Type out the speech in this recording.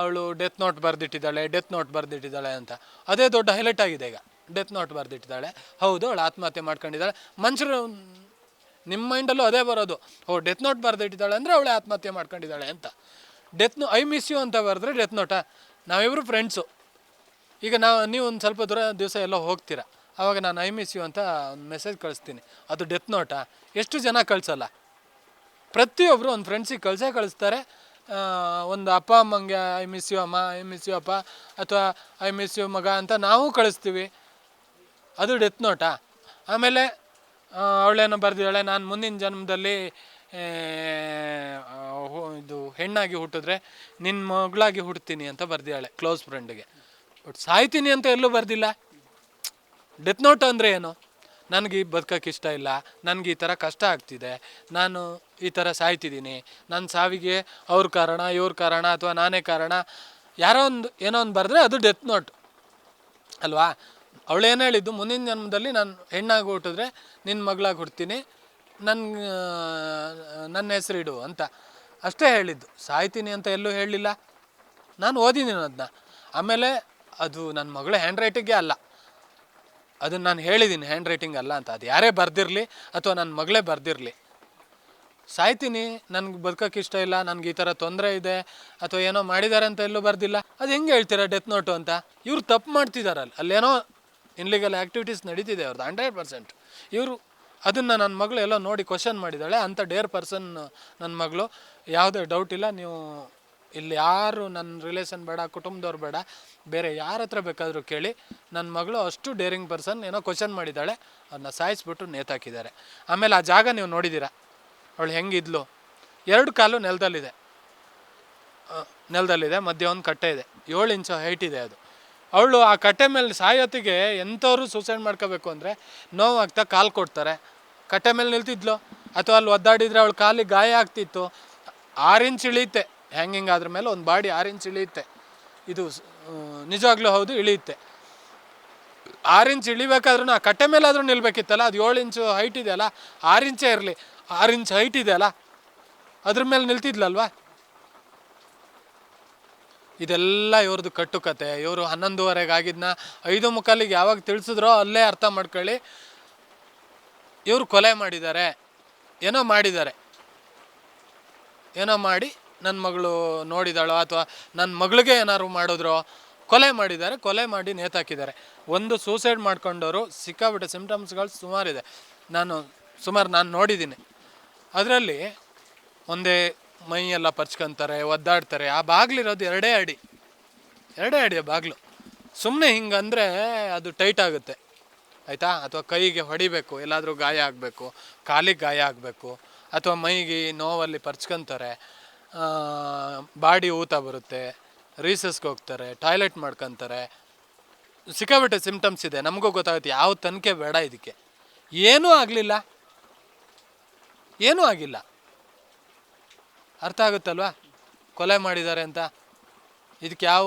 ಅವಳು death note ಬರೆದಿಟ್ಟಿದ್ದಾಳೆ death note ಬರೆದಿಟ್ಟಿದ್ದಾಳೆ ಅಂತ. ಅದೇ ದೊಡ್ಡ ಹೈಲೈಟ್ ಆಗಿದೆ ಈಗ. ಡೆತ್ ನೋಟ್ ಬರೆದಿಟ್ಟಿದ್ದಾಳೆ. ಹೌದು, ಅವಳು ಆತ್ಮಹತ್ಯೆ ಮಾಡ್ಕೊಂಡಿದ್ದಾಳೆ. ಮನುಷ್ಯರು ನಿಮ್ಮ ಮೈಂಡಲ್ಲೂ ಅದೇ ಬರೋದು. ಓ ಡೆತ್ ನೋಟ್ ಬರೆದಿಟ್ಟಿದ್ದಾಳೆ ಅಂದರೆ ಅವಳೇ ಆತ್ಮಹತ್ಯೆ ಮಾಡ್ಕೊಂಡಿದ್ದಾಳೆ ಅಂತ. Death note I miss you ಅಂತ ಬರೆದ್ರೆ ಡೆತ್ ನೋಟಾ ನಾವಿಬ್ಬರು ಫ್ರೆಂಡ್ಸು ಈಗ ನಾವು ನೀವು ಒಂದು ಸ್ವಲ್ಪ ದೂರ ದಿವಸ ಎಲ್ಲ ಹೋಗ್ತೀರಾ. ಆವಾಗ ನಾನು ಐ ಮಿಸ್ ಯು ಅಂತ ಒಂದು ಮೆಸೇಜ್ ಕಳಿಸ್ತೀನಿ. ಅದು ಡೆತ್ ನೋಟಾ ಎಷ್ಟು ಜನ ಕಳಿಸಲ್ಲ? ಪ್ರತಿಯೊಬ್ಬರು ಒಂದು ಫ್ರೆಂಡ್ಸಿಗೆ ಕಳಿಸೇ ಕಳಿಸ್ತಾರೆ. ಒಂದು ಅಪ್ಪ ಅಮ್ಮಂಗೆ, ಐ ಮಿಸ್ ಯು ಅಮ್ಮ, ಐ ಮಿಸ್ ಯು ಅಪ್ಪ, ಅಥವಾ, ಐ ಮಿಸ್ ಯು ಮಗ ಅಂತ ನಾವು ಕಳಿಸ್ತೀವಿ. ಅದು ಡೆತ್ ನೋಟಾ ಆಮೇಲೆ ಅವಳೇನು ಬರೆದಿದ್ದಾಳೆ, ನಾನು ಮುಂದಿನ ಜನ್ಮದಲ್ಲಿ ಇದು ಹೆಣ್ಣಾಗಿ ಹುಟ್ಟಿದ್ರೆ ನಿನ್ನ ಮಗಳಾಗಿ ಹುಡ್ತೀನಿ ಅಂತ ಬರೆದಿದ್ದಾಳೆ ಕ್ಲೋಸ್ ಫ್ರೆಂಡ್ಗೆ ಬಟ್ ಸಾಯ್ತೀನಿ ಅಂತ ಎಲ್ಲೂ ಬರ್ದಿಲ್ಲ. ಡೆತ್ ನೋಟ್ ಅಂದರೆ ಏನು? ನನಗೆ ಈ ಬದುಕಕ್ಕೆ ಇಷ್ಟ ಇಲ್ಲ, ನನಗೆ ಈ ಥರ ಕಷ್ಟ ಆಗ್ತಿದೆ, ನಾನು ಈ ಥರ ಸಾಯ್ತಿದ್ದೀನಿ, ನನ್ನ ಸಾವಿಗೆ ಅವ್ರ ಕಾರಣ, ಇವ್ರ ಕಾರಣ ಅಥವಾ ನಾನೇ ಕಾರಣ, ಯಾರೋ ಒಂದು, ಏನೋ ಒಂದು ಬರೆದ್ರೆ ಅದು ಡೆತ್ ನೋಟ್ ಅಲ್ವಾ? ಅವಳೇನು ಹೇಳಿದ್ದು? ಮುಂದಿನ ಜನ್ಮದಲ್ಲಿ ನಾನು ಹೆಣ್ಣಾಗಿ ಹುಟ್ಟಿದ್ರೆ ನಿನ್ನ ಮಗಳಾಗಿ ಹುಡ್ತೀನಿ ನನ್ನ ನನ್ನ ಹೆಸರಿಡು ಅಂತ ಅಷ್ಟೇ ಹೇಳಿದ್ದು. ಸಾಯ್ತೀನಿ ಅಂತ ಎಲ್ಲೂ ಹೇಳಲಿಲ್ಲ. ನಾನು ಓದಿದ್ದೀನಿ ಅದನ್ನ. ಆಮೇಲೆ ಅದು ನನ್ನ ಮಗಳ ಹ್ಯಾಂಡ್ ರೈಟಿಂಗೇ ಅಲ್ಲ. ಅದನ್ನು ನಾನು ಹೇಳಿದ್ದೀನಿ ಹ್ಯಾಂಡ್ ರೈಟಿಂಗ್ ಅಲ್ಲ ಅಂತ. ಅದು ಯಾರೇ ಬರ್ದಿರಲಿ ಅಥವಾ ನನ್ನ ಮಗಳೇ ಬರ್ದಿರಲಿ. ಸಾಯ್ತೀನಿ, ನನಗೆ ಬದುಕೋಕೆ ಇಷ್ಟ ಇಲ್ಲ, ನನಗೆ ಈ ಥರ ತೊಂದರೆ ಇದೆ, ಅಥವಾ ಏನೋ ಮಾಡಿದ್ದಾರೆ ಅಂತ ಎಲ್ಲೂ ಬರ್ದಿಲ್ಲ. ಅದು ಹೆಂಗೆ ಹೇಳ್ತೀರಾ ಡೆತ್ ನೋಟು ಅಂತ? ಇವರು ತಪ್ಪು ಮಾಡ್ತಿದಾರಲ್ಲ. ಅಲ್ಲೇನೋ ಇನ್ಲೀಗಲ್ ಆ್ಯಕ್ಟಿವಿಟೀಸ್ ನಡೀತಿದೆ ಅವ್ರದ್ದು ಹಂಡ್ರೆಡ್ ಪರ್ಸೆಂಟ್ ಇವರು ಅದನ್ನು ನನ್ನ ಮಗಳು ಎಲ್ಲೋ ನೋಡಿ ಕ್ವಶನ್ ಮಾಡಿದ್ದಾಳೆ. ಅಂಥ ಡೇರ್ ಪರ್ಸನ್ ನನ್ನ ಮಗಳು, ಯಾವುದೇ ಡೌಟ್ ಇಲ್ಲ, ನೀವು ಇಲ್ಲಿ ಯಾರು ನನ್ನ ರಿಲೇಷನ್ ಬೇಡ, ಕುಟುಂಬದವ್ರು ಬೇಡ, ಬೇರೆ ಯಾರ ಹತ್ರ ಬೇಕಾದರೂ ಕೇಳಿ ನನ್ನ ಮಗಳು ಅಷ್ಟು ಡೇರಿಂಗ್ ಪರ್ಸನ್ ಏನೋ ಕ್ವಶನ್ ಮಾಡಿದ್ದಾಳೆ ಅದನ್ನ ಸಾಯಿಸ್ಬಿಟ್ಟು ನೇತಾಕಿದ್ದಾರೆ ಆಮೇಲೆ ಆ ಜಾಗ ನೀವು ನೋಡಿದ್ದೀರಾ? ಅವಳು ಹೆಂಗಿದ್ಲು? ಎರಡು ಕಾಲು ನೆಲದಲ್ಲಿದೆ. ನೆಲದಲ್ಲಿದೆ, ಮಧ್ಯ ಒಂದು ಕಟ್ಟೆ ಇದೆ. ಏಳು ಇಂಚು ಹೈಟ್ ಇದೆ ಅದು. ಅವಳು ಆ ಕಟ್ಟೆ ಮೇಲೆ ಸಾಯೋತ್ತಿಗೆ ಎಂಥವ್ರು ಸೂಸೈಡ್ ಮಾಡ್ಕೋಬೇಕು ಅಂದರೆ ನೋವಾಗ್ತಾ ಕಾಲು ಕೊಡ್ತಾರೆ. ಕಟ್ಟೆ ಮೇಲೆ ನಿಲ್ತಿದ್ಲು? ಅಥವಾ ಅಲ್ಲಿ ಒದ್ದಾಡಿದರೆ ಅವಳು ಕಾಲಿಗೆ ಗಾಯ ಆಗ್ತಿತ್ತು? ಆರು ಇಂಚ್ ಇಳಿಯುತ್ತೆ. ಹ್ಯಾಂಗಿಂಗ್ ಆದ್ರ ಮೇಲೆ ಒಂದು ಬಾಡಿ ಆರು ಇಂಚ್ ಇಳಿಯುತ್ತೆ. ಇದು ನಿಜವಾಗ್ಲೂ ಹೌದು, ಇಳಿಯುತ್ತೆ. ಆರು ಇಂಚ್ ಇಳಿಬೇಕಾದ್ರೂ ಆ ಕಟ್ಟೆ ಮೇಲಾದರೂ ನಿಲ್ಬೇಕಿತ್ತಲ್ಲ, ಅದು ಏಳು ಇಂಚು ಹೈಟ್ ಇದೆಯಲ್ಲ ಆರು ಇಂಚೇ ಇರಲಿ, ಆರು ಇಂಚ್ ಹೈಟ್ ಇದೆಯಲ್ಲ ಅದ್ರ ಮೇಲೆ ನಿಲ್ತಿದ್ಲಲ್ವಾ? ಇದೆಲ್ಲ ಇವ್ರದ್ದು ಕಟ್ಟುಕತೆ. ಇವರು ಹನ್ನೊಂದುವರೆಗೆ ಆಗಿದ್ನ, ಐದು ಮುಕ್ಕಾಲಿಗೆ ಯಾವಾಗ ತಿಳಿಸಿದ್ರೋ ಅಲ್ಲೇ ಅರ್ಥ ಮಾಡ್ಕೊಳ್ಳಿ. ಇವರು ಕೊಲೆ ಮಾಡಿದ್ದಾರೆ. ಏನೋ ಮಾಡಿದ್ದಾರೆ. ಏನೋ ಮಾಡಿ ನನ್ನ ಮಗಳು ನೋಡಿದಾಳೋ ಅಥವಾ ನನ್ನ ಮಗಳಿಗೆ ಏನಾದ್ರು ಮಾಡಿದ್ರು, ಕೊಲೆ ಮಾಡಿದ್ದಾರೆ, ಕೊಲೆ ಮಾಡಿ ನೇತಾಕಿದ್ದಾರೆ. ಒಂದು ಸೂಸೈಡ್ ಮಾಡ್ಕೊಂಡವರು ಸಿಕ್ಕಾಬಿಟ್ಟೆ ಸಿಂಪ್ಟಮ್ಸ್ಗಳು ಸುಮಾರಿದೆ. ನಾನು ಸುಮಾರು ನಾನು ನೋಡಿದ್ದೀನಿ. ಅದರಲ್ಲಿ ಒಂದೇ ಮೈ ಎಲ್ಲ ಪರ್ಚ್ಕೊಂತಾರೆ, ಒದ್ದಾಡ್ತಾರೆ. ಆ ಬಾಗಿಲಿರೋದು ಎರಡೇ ಅಡಿ. ಎರಡೇ ಅಡಿ ಬಾಗಿಲು. ಸುಮ್ಮನೆ ಹಿಂಗಂದರೆ ಅದು ಟೈಟ್ ಆಗುತ್ತೆ. ಆಯಿತಾ? ಅಥವಾ ಕೈಗೆ ಹೊಡಿಬೇಕು, ಎಲ್ಲಾದರೂ ಗಾಯ ಆಗಬೇಕು, ಕಾಲಿಗೆ ಗಾಯ ಆಗಬೇಕು, ಅಥವಾ ಮೈಗೆ ನೋವಲ್ಲಿ ಪರ್ಚ್ಕೊಂತಾರೆ. ಬಾಡಿ ಊತ ಬರುತ್ತೆ ರೀಸಸ್ಗೆ ಹೋಗ್ತಾರೆ ಟಾಯ್ಲೆಟ್ ಮಾಡ್ಕೊತಾರೆ. ಸಿಕ್ಕಾಬಿಟ್ಟೆ ಸಿಮ್ಟಮ್ಸ್ ಇದೆ, ನಮಗೂ ಗೊತ್ತಾಗುತ್ತೆ, ಯಾವ ತನಿಖೆ ಬೇಡ ಇದಕ್ಕೆ. ಏನೂ ಆಗಲಿಲ್ಲ. ಏನೂ ಆಗಿಲ್ಲ. ಅರ್ಥ ಆಗುತ್ತಲ್ವಾ? ಕೊಲೆ ಮಾಡಿದ್ದಾರೆ ಅಂತ. ಇದಕ್ಕೆ ಯಾವ